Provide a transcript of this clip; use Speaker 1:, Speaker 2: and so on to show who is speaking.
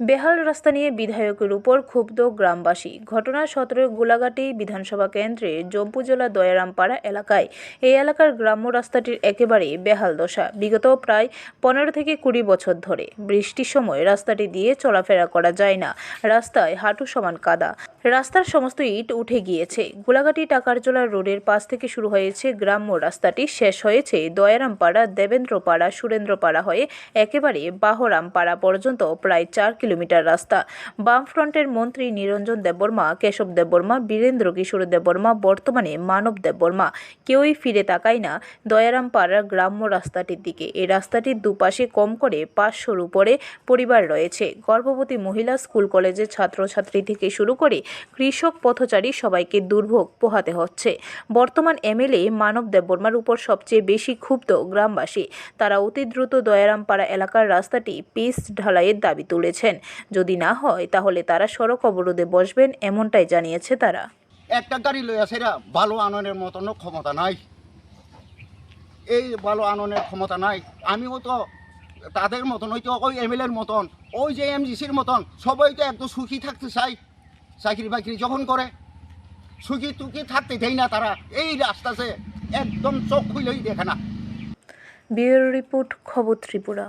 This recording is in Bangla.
Speaker 1: বেহাল রাস্তা নিয়ে বিধায়কের উপর ক্ষুব্ধ গ্রামবাসী। ঘটনা সতেরো গোলাঘাটি বিধানসভা কেন্দ্রে জম্পুজলা দয়ারামপাড়া এলাকায়। এই এলাকার গ্রাম্য রাস্তাটির একেবারে বেহাল দশা। বিগত প্রায় পনেরো থেকে কুড়ি বছর ধরে বৃষ্টির সময় রাস্তাটি দিয়ে চলাফেরা করা যায় না। রাস্তায় হাঁটু সমান কাদা। রাস্তার সমস্ত ইট উঠে গিয়েছে। গোলাঘাটি টাকারজোলা রোডের পাশ থেকে শুরু হয়েছে গ্রাম্য রাস্তাটি। শেষ হয়েছে দয়ারামপাড়া, দেবেন্দ্রপাড়া, সুরেন্দ্রপাড়া হয়ে একেবারে বাহরামপাড়া পর্যন্ত প্রায় চার কিলোমিটার রাস্তা। বামফ্রন্টের মন্ত্রী নিরঞ্জন দেববর্মা, কেশব দেববর্মা, বীরেন্দ্র কিশোর দেববর্মা, বর্তমানে মানব দেববর্মা। কেউই ফিরে তাকায় না দয়ারামপাড়ার গ্রাম্য রাস্তাটির দিকে। এই রাস্তাটির দুপাশে কম করে পাঁচশোর উপরে পরিবার রয়েছে। গর্ভবতী মহিলা স্কুল কলেজের ছাত্রছাত্রী থেকে শুরু করে কৃষক পথচারী সবাইকে দুর্ভোগ পোহাতে হচ্ছে। বর্তমান এমএলএ মানব দেববর্মার উপর সবচেয়ে বেশি ক্ষুব্ধ গ্রামবাসী। তারা অতি দ্রুত দয়ারামপাড়া এলাকার রাস্তাটি পিচ ঢালাইয়ের দাবি তুলেছেন। যদি না হয় তাহলে তারা সড়ক অবরোধে বসবেন এমনটাই জানিয়েছে তারা।
Speaker 2: একটা গাড়ি লইয়া সেরা ভালো আননের মতনও ক্ষমতা নাই। এই ভালো আননের ক্ষমতা নাই। আমিও তো তাদের মতন ওই তো ওই এমএলএর মতন ওই যে এমজিসির মতন সবাই তো একদম সুখী থাকতে চাই চাকরি বাকরি যখন করে সুখী টুকি থাকতে দেয় না তারা। এই রাস্তাতে একদম চোখ খুলেই দেখে না।
Speaker 1: ব্যুরো রিপোর্ট খবর ত্রিপুরা।